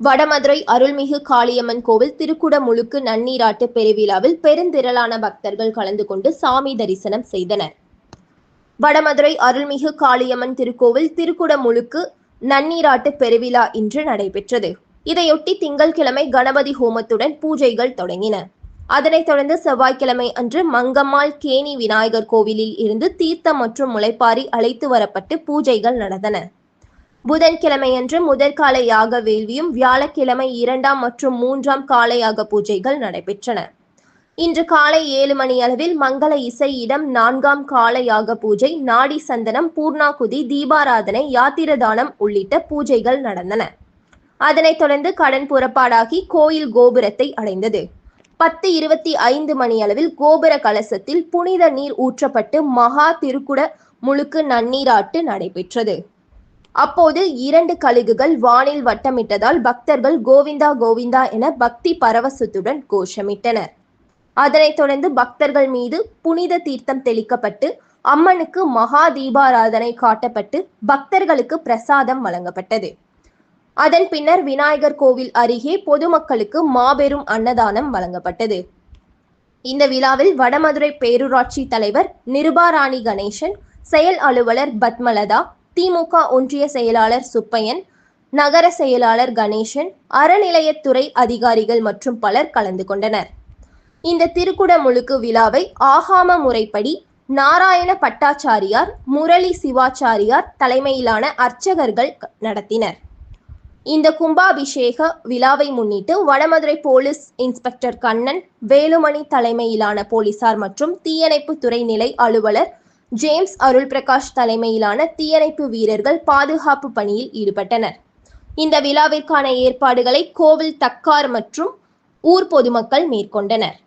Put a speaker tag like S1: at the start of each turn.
S1: வடமதுரை அருள்மிகு காளியம்மன் கோவில் திருக்குடமுழுக்கு நன்னீராட்டு பெருவிழாவில் பெருந்திரளான பக்தர்கள் கலந்து கொண்டு சாமி தரிசனம் செய்தனர். வடமதுரை அருள்மிகு காளியம்மன் திருக்கோவில் திருக்குடமுழுக்கு நன்னீராட்டு பெருவிழா இன்று நடைபெற்றது. இதையொட்டி திங்கள்கிழமை கணபதி ஹோமத்துடன் பூஜைகள் தொடங்கின. அதனைத் தொடர்ந்து செவ்வாய்க்கிழமை அன்று மங்கம்மாள் கேணி விநாயகர் கோவிலில் இருந்து தீர்த்தம் மற்றும் முளைப்பாரி அழைத்து வரப்பட்டு பூஜைகள் நடந்தன. புதன்கிழமையன்று முதற் கால யாக வேள்வியும் வியாழக்கிழமை இரண்டாம் மற்றும் மூன்றாம் கால யாக பூஜைகள் நடைபெற்றன. இன்று காலை ஏழு மணி அளவில் மங்கள இசை இடம் நான்காம் கால யாக பூஜை நாடி சந்தனம் பூர்ணாகுதி தீபாராதனை யாத்திரதானம் உள்ளிட்ட பூஜைகள் நடந்தன. அதனைத் தொடர்ந்து கடன் புறப்பாடாகி கோயில் கோபுரத்தை அடைந்தது. பத்து இருபத்தி ஐந்து மணி அளவில் கோபுர கலசத்தில் புனித நீர் ஊற்றப்பட்டு மகா திருக்குட முழுக்கு நன்னீராட்டு நடைபெற்றது. அப்போது இரண்டு கழுகுகள் வானில் வட்டமிட்டதால் பக்தர்கள் கோவிந்தா கோவிந்தா என பக்தி பரவசத்துடன் கோஷமிட்டனர். அதனைத் தொடர்ந்து பக்தர்கள் மீது புனித தீர்த்தம் தெளிக்கப்பட்டு அம்மனுக்கு மகா தீபாராதனை காட்டப்பட்டு பக்தர்களுக்கு பிரசாதம் வழங்கப்பட்டது. அதன் பின்னர் விநாயகர் கோவில் அருகே பொதுமக்களுக்கு மாபெரும் அன்னதானம் வழங்கப்பட்டது. இந்த விழாவில் வடமதுரை பேரூராட்சி தலைவர் நிருபாராணி கணேசன் செயல் அலுவலர் பத்மலதா திமுக ஒன்றிய செயலாளர் சுப்பையன் நகர செயலாளர் கணேசன் அறநிலையத்துறை அதிகாரிகள் மற்றும் பலர் கலந்து கொண்டனர். இந்த திருக்குடமுழுக்கு விழாவை ஆகாம முறைப்படி நாராயண பட்டாச்சாரியார் முரளி சிவாச்சாரியார் தலைமையிலான அர்ச்சகர்கள் நடத்தினர். இந்த கும்பாபிஷேக விழாவை முன்னிட்டு வடமதுரை போலீஸ் இன்ஸ்பெக்டர் கண்ணன் வேலுமணி தலைமையிலான போலீசார் மற்றும் தீயணைப்பு துறை நிலை அலுவலர் ஜேம்ஸ் அருள் பிரகாஷ் தலைமையிலான தீயணைப்பு வீரர்கள் பாதுகாப்பு பணியில் ஈடுபட்டனர். இந்த விழாவிற்கான ஏற்பாடுகளை கோவில் தக்கார் மற்றும் ஊர் பொதுமக்கள் மேற்கொண்டனர்.